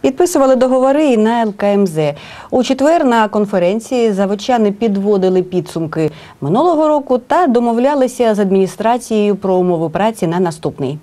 Підписували договори і на ЛКМЗ. У четвер на конференції заводчани підводили підсумки минулого року та домовлялися з адміністрацією про умови праці на наступний.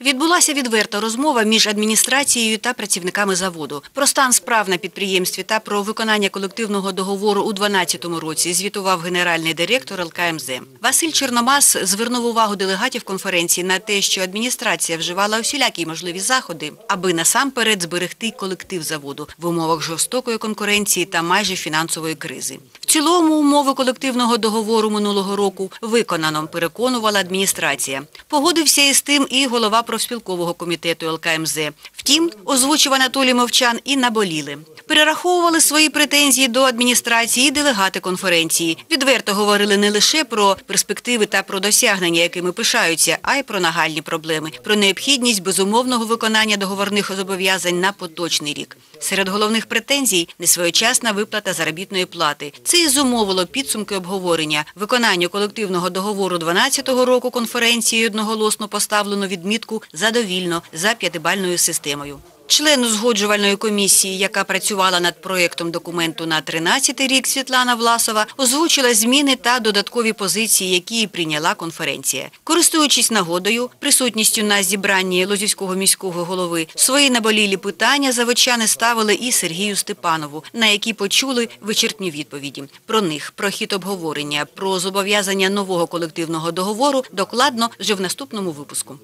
Відбулася відверта розмова між адміністрацією та працівниками заводу. Про стан справ на підприємстві та про виконання колективного договору у 2012 році звітував генеральний директор ЛКМЗ. Василь Чорномас звернув увагу делегатів конференції на те, що адміністрація вживала усілякі можливі заходи, аби насамперед зберегти колектив заводу в умовах жорстокої конкуренції та майже фінансової кризи. Цілому умови колективного договору минулого року виконано, переконувала адміністрація. Погодився із тим і голова профспілкового комітету ЛКМЗ. Втім, озвучив Анатолій Мовчан і наболіли. Перераховували свої претензії до адміністрації і делегати конференції. Відверто говорили не лише про перспективи та про досягнення, якими пишаються, а й про нагальні проблеми, про необхідність безумовного виконання договорних зобов'язань на поточний рік. Серед головних претензій – несвоєчасна виплата заробітної плати. Це і зумовило підсумки обговорення. Виконання колективного договору 12 року конференції одноголосно поставлено відмітку «задовільно» за п'ятибальною системою. Член узгоджувальної комісії, яка працювала над проєктом документу на 13-й рік, Світлана Власова, озвучила зміни та додаткові позиції, які прийняла конференція. Користуючись нагодою, присутністю на зібранні Лозівського міського голови, свої наболілі питання заводчани ставили і Сергію Степанову, на які почули вичерпні відповіді. Про них, про хід обговорення, про зобов'язання нового колективного договору докладно вже в наступному випуску.